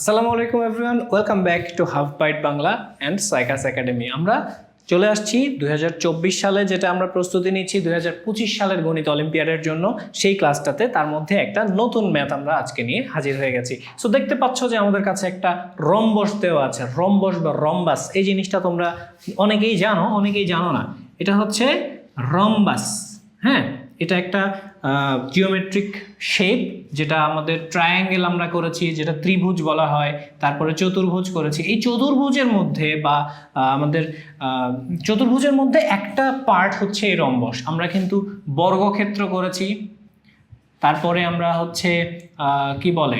আসসালামু আলাইকুম everyone, welcome back to half bite Bangla and cycas academy. আমরা চলে আসছি দু হাজার চব্বিশ সালে, যেটা আমরা প্রস্তুতি নিচ্ছি দুই সালের গণিত অলিম্পিয়াডের জন্য। সেই ক্লাসটাতে তার মধ্যে একটা নতুন ম্যাথ আমরা আজকে নিয়ে হাজির হয়ে গেছি। সো দেখতে পাচ্ছ যে আমাদের কাছে একটা রম্বস দেওয়া আছে, রম্বস বা রম্বাস। এই জিনিসটা তোমরা অনেকেই জানো অনেকেই জানো না। এটা হচ্ছে রম্বাস হ্যাঁ? এটা একটা জিওমেট্রিক শেপ যেটা আমাদের ট্রায়াঙ্গেল আমরা করেছি, যেটা ত্রিভুজ বলা হয়, তারপরে চতুর্ভুজ করেছি। এই চতুর্ভুজের মধ্যে বা আমাদের চতুর্ভুজের মধ্যে একটা পার্ট হচ্ছে এই রম্বস। আমরা কিন্তু বর্গক্ষেত্র করেছি, তারপরে আমরা হচ্ছে কি বলে,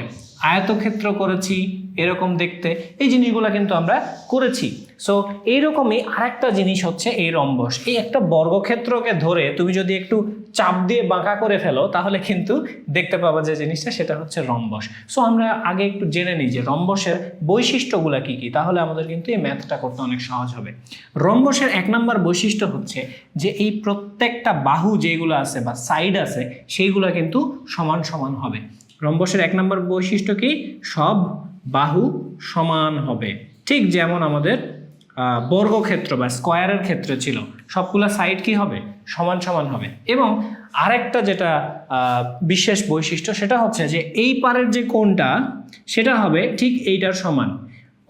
আয়তক্ষেত্র করেছি, এরকম দেখতে। এই জিনিসগুলো কিন্তু আমরা করেছি। সো এইরকমই আরেকটা জিনিস হচ্ছে এই রম্বস। এই একটা বর্গক্ষেত্রকে ধরে তুমি যদি একটু চাপ দিয়ে বাঁকা করে ফেলো, তাহলে কিন্তু দেখতে পাবা যে জিনিসটা সেটা হচ্ছে রম্বস। সো আমরা আগে একটু জেনে নিই যে রম্বসের বৈশিষ্ট্যগুলো কি কি, তাহলে আমাদের কিন্তু এই ম্যাথটা করতে অনেক সহজ হবে। রম্বসের এক নম্বর বৈশিষ্ট্য হচ্ছে যে এই প্রত্যেকটা বাহু যেগুলো আছে বা সাইড আছে, সেইগুলো কিন্তু সমান সমান হবে। রম্বসের এক নম্বর বৈশিষ্ট্য কি? সব বাহু সমান হবে। ঠিক যেমন আমাদের বর্গক্ষেত্র বা স্কোয়ারের ক্ষেত্রে ছিল, সবগুলো সাইড কি হবে? সমান সমান হবে। এবং আরেকটা যেটা বিশেষ বৈশিষ্ট্য, সেটা হচ্ছে যে এই পারের যে কোণটা, সেটা হবে ঠিক এইটার সমান।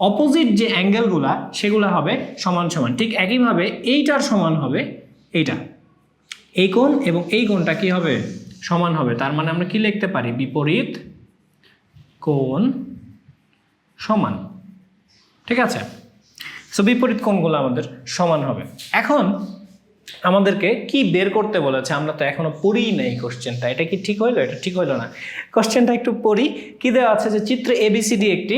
অপোজিট যে অ্যাঙ্গেলগুলা সেগুলো হবে সমান সমান। ঠিক একইভাবে এইটার সমান হবে এইটা। এই কোণ এবং এই কোণটা কি হবে? সমান হবে। তার মানে আমরা কি লিখতে পারি? বিপরীত কোণ সমান। ঠিক আছে? সো বিপরীত কোণগুলো আমাদের সমান হবে। এখন আমাদেরকে কি বের করতে বলেছে? আমরা তো এখনও পড়িই নাই কোশ্চেনটা এটা কি ঠিক হইল? এটা ঠিক হইল না। কোশ্চেনটা একটু পড়ি। কি দেওয়া আছে? যে চিত্রে এবিসিডি একটি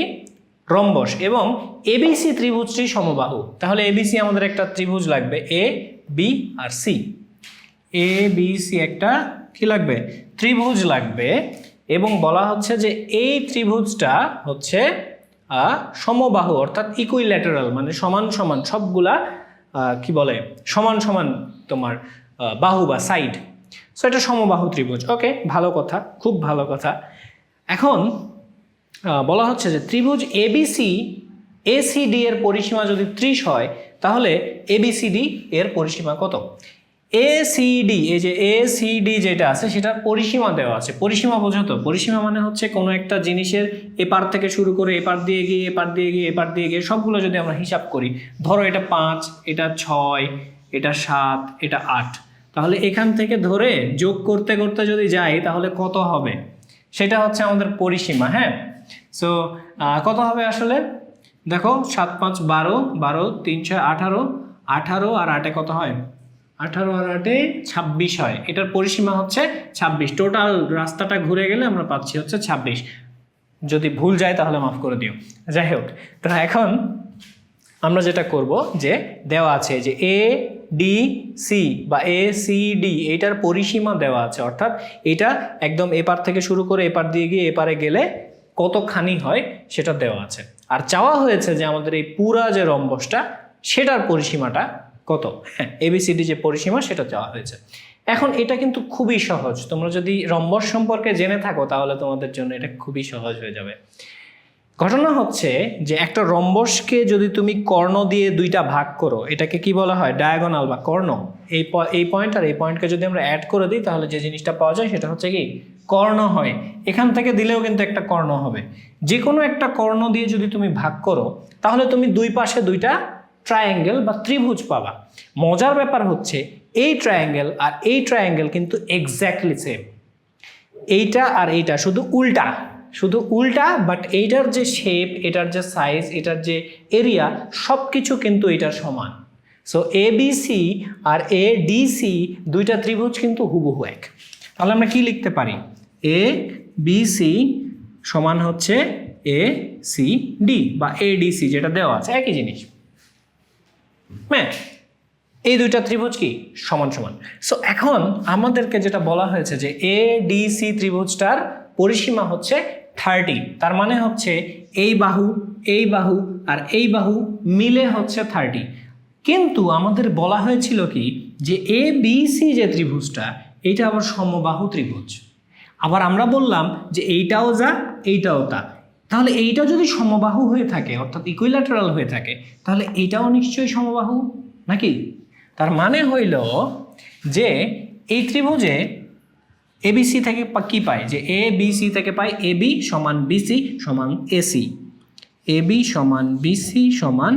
রম্বস এবং এবিসি ত্রিভুজটি সমবাহু। তাহলে এবিসি আমাদের একটা ত্রিভুজ লাগবে। এ বি আর সি এ বি সি একটা কি লাগবে? ত্রিভুজ লাগবে এবং বলা হচ্ছে যে এই ত্রিভুজটা হচ্ছে সমবাহু, অর্থাৎ ইকুইল্যাটারাল মানে সমান সমান সবগুলা কি বলে, সমান সমান তোমার বাহু বা সাইড সো এটা সমবাহু ত্রিভুজ ওকে ভালো কথা, খুব ভালো কথা। এখন বলা হচ্ছে যে ত্রিভুজ এবিসি এসিডি এর পরিসীমা যদি ত্রিশ হয়, তাহলে এবিসিডি এর পরিসীমা কত? এসিডি এই যে এসিডি যেটা আছে সেটার পরিসীমা দেওয়া আছে। পরিসীমা বোঝো তো? পরিসীমা মানে হচ্ছে কোনো একটা জিনিসের এপার থেকে শুরু করে এপার দিয়ে গিয়ে, এপার দিয়ে গিয়ে, এপার দিয়ে গিয়ে সবগুলো যদি আমরা হিসাব করি, ধরো এটা পাঁচ, এটা ছয়, এটা সাত, এটা আট। তাহলে এখান থেকে ধরে যোগ করতে করতে যদি যাই, তাহলে কত হবে? সেটা হচ্ছে আমাদের পরিসীমা হ্যাঁ? সো কত হবে আসলে? দেখো, সাত, পাঁচ, বারো বারো, তিন, ছয়, আঠারো আঠারো আর আটে কত হয়? আঠারো আর আটে ছাব্বিশ হয়। এটার পরিসীমা হচ্ছে ছাব্বিশ। টোটাল রাস্তাটা ঘুরে গেলে আমরা পাচ্ছি হচ্ছে ছাব্বিশ। যদি ভুল যায় তাহলে মাফ করে দিও। যাই হোক, তো এখন আমরা যেটা করব যে দেওয়া আছে যে এ ডি সি বা এ সি ডি এইটার পরিসীমা দেওয়া আছে। অর্থাৎ এটা একদম এপার থেকে শুরু করে এপার দিয়ে গিয়ে এপারে গেলে কতখানি হয় সেটা দেওয়া আছে। আর চাওয়া হয়েছে যে আমাদের এই পুরা যে রম্বসটা, সেটার পরিসীমাটা কত? হ্যাঁ এবিসিডি যে পরিসীমা, সেটা চাওয়া হয়েছে। এখন এটা কিন্তু খুবই সহজ। তোমরা যদি রম্বস সম্পর্কে জেনে থাকো, তাহলে তোমাদের জন্য এটা খুবই সহজ হয়ে যাবে। ঘটনা হচ্ছে যে একটা রম্বসকে যদি তুমি কর্ণ দিয়ে দুইটা ভাগ করো, এটাকে কি বলা হয়? ডায়াগোনাল বা কর্ণ। এই এই পয়েন্ট আর এই পয়েন্টকে যদি আমরা অ্যাড করে দিই, তাহলে যে জিনিসটা পাওয়া যায়, সেটা হচ্ছে কি? কর্ণ হয়। এখান থেকে দিলেও কিন্তু একটা কর্ণ হবে। যে কোনো একটা কর্ণ দিয়ে যদি তুমি ভাগ করো, তাহলে তুমি দুই পাশে দুইটা ট্রায়াঙ্গেল বা ত্রিভুজ পাবা। মজার ব্যাপার হচ্ছে, এই ট্রায়াঙ্গেল আর এই ট্রায়াঙ্গেল কিন্তু এক্স্যাক্টলি সেম এইটা আর এইটা শুধু উল্টা শুধু উল্টা বাট এইটার যে শেপ এটার যে সাইজ এটার যে এরিয়া সব কিছু কিন্তু এটার সমান। সো এ বিসি আর এ ডিসি দুইটা ত্রিভুজ কিন্তু হুবহু এক। তাহলে আমরা কি লিখতে পারি? এ বিসি সমান হচ্ছে এ সি ডি বা এ ডিসি যেটা দেওয়া আছে, একই জিনিস। হ্যাঁ এই দুইটা ত্রিভুজ কি? সমান সমান। সো এখন আমাদেরকে যেটা বলা হয়েছে যে এ ডি সি ত্রিভুজটার পরিসীমা হচ্ছে থার্টি তার মানে হচ্ছে এই বাহু এই বাহু আর এই বাহু মিলে হচ্ছে থার্টি কিন্তু আমাদের বলা হয়েছিল কি যে এ বি সি যে ত্রিভুজটা, এইটা আবার সমবাহু ত্রিভুজ। আবার আমরা বললাম যে এইটাও যা, এইটাও তা। তাহলে এইটা যদি সমবাহু হয়ে থাকে, অর্থাৎ ইকুইল্যাটারাল হয়ে থাকে, তাহলে এইটাও নিশ্চয়ই সমবাহু? নাকি? তার মানে হইল যে এই ত্রিভুজে এবিসি থেকে কি পাই যে এ বি সি থেকে পাই এ বি সমান বিসি সমান এসি এ বি সমান বিসি সমান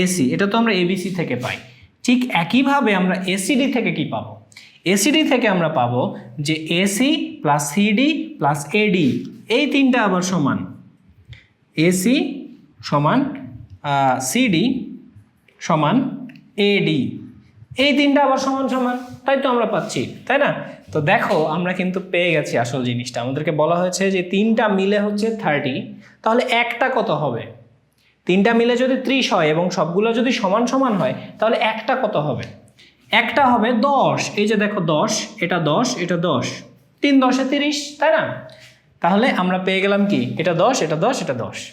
এসি এটা তো আমরা এবিসি থেকে পাই। ঠিক একইভাবে আমরা এসিডি থেকে কি পাবো? এসিডি থেকে আমরা পাবো যে A C plus C D plus A D এই তিনটা আবার সমান। এসি সমান সিডি সমান এডি এই তিনটা আবার সমান সমান, তাই তো আমরা পাচ্ছি, তাই না? তো দেখো, আমরা কিন্তু পেয়ে গেছি আসল জিনিসটা। আমাদেরকে বলা হয়েছে যে তিনটা মিলে হচ্ছে থার্টি তাহলে একটা কত হবে? তিনটা মিলে যদি ত্রিশ হয় এবং সবগুলো যদি সমান সমান হয়, তাহলে একটা কত হবে? একটা হবে দশ। এই যে দেখো দশ, এটা দশ এটা দশ। তিন দশে তিরিশ, তাই না? তাহলে আমরা পেয়ে গেলাম কি? এটা দশ এটা দশ এটা দশ।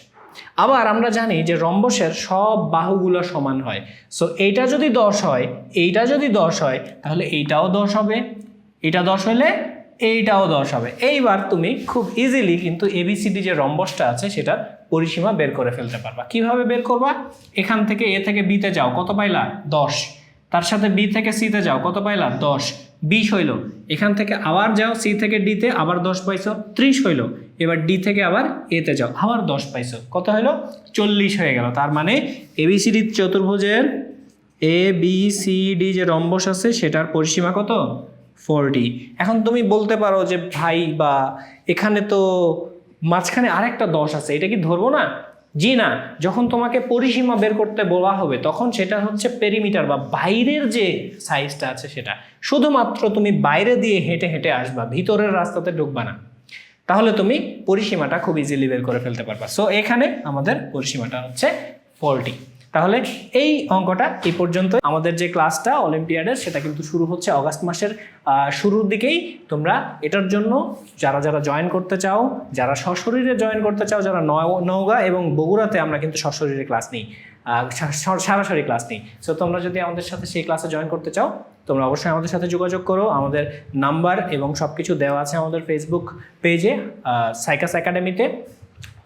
আবার আমরা জানি যে রম্বসের সব বাহুগুলো সমান হয়। সো এইটা যদি দশ হয়, এইটা যদি দশ হয়, তাহলে এইটাও দশ হবে। এটা দশ হলে এইটাও দশ হবে। এইবার তুমি খুব ইজিলি কিন্তু এবিসিডি যে রম্বসটা আছে, সেটার পরিসীমা বের করে ফেলতে পারবা। কীভাবে বের করবা? এখান থেকে এ থেকে বিতে যাও। কত পাইলা? দশ। তার সাথে বি থেকে সিতে যাও। কত পাইলা? দশ। বিশ হইল। এখান থেকে আবার যাও সি থেকে ডিতে আবার দশ পাইছো। ত্রিশ হইল। এবার ডি থেকে আবার এতে যাও। আবার দশ পাইছো। কত হইল? চল্লিশ হয়ে গেল। তার মানে এবিসিডি চতুর্ভুজের এ বি সি ডি যে রম্বস আছে, সেটার পরিসীমা কত? ফোরটি। এখন তুমি বলতে পারো যে ভাই বা এখানে তো মাঝখানে আরেকটা দশ আছে। এটা কি ধরবো না? জি না, যখন তোমাকে পরিসীমা বের করতে বলা হবে, তখন সেটা হচ্ছে পেরিমিটার বা বাইরের যে সাইজটা আছে সেটা। শুধুমাত্র তুমি বাইরে দিয়ে হেঁটে হেঁটে আসবা, ভিতরের রাস্তাতে ঢুকবা না। তাহলে তুমি পরিসীমাটা খুব ইজিলি বের করে ফেলতে পারবা। সো এখানে আমাদের পরিসীমাটা হচ্ছে ফোরটি তাহলে এই অঙ্কটা এই পর্যন্ত আমাদের যে ক্লাসটা অলিম্পিয়াডের সেটা কিন্তু শুরু হচ্ছে অগাস্ট মাসের শুরুর দিকেই। তোমরা এটার জন্য যারা যারা জয়েন করতে চাও, যারা সশরীরে জয়েন করতে চাও, যারা নও- নওগাঁ এবং বগুড়াতে আমরা কিন্তু সশরীরে ক্লাস নিই সরাসরি ক্লাস নিই। সো তোমরা যদি আমাদের সাথে সেই ক্লাসে জয়েন করতে চাও, তোমরা অবশ্যই আমাদের সাথে যোগাযোগ করো। আমাদের নাম্বার এবং সব কিছু দেওয়া আছে আমাদের ফেসবুক পেজে সাইকাস একাডেমিতে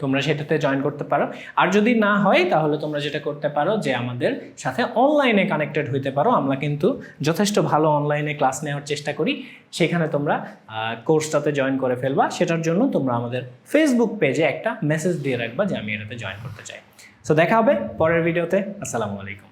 তোমরা সেটাতে জয়েন করতে পারো। আর যদি না হয়, তাহলে তোমরা যেটা করতে পারো যে, আমাদের সাথে অনলাইনে কানেক্টেড হইতে পারো। আমরা কিন্তু যথেষ্ট ভালো অনলাইনে ক্লাস নেওয়ার চেষ্টা করি। সেখানে তোমরা কোর্সটাতে জয়েন করে ফেলবা। সেটার জন্য তোমরা আমাদের ফেসবুক পেজে একটা মেসেজ দিয়ে রাখবা যে, আমি এটাতে জয়েন করতে চাই। সো দেখা হবে পরের ভিডিওতে আসসালামু আলাইকুম।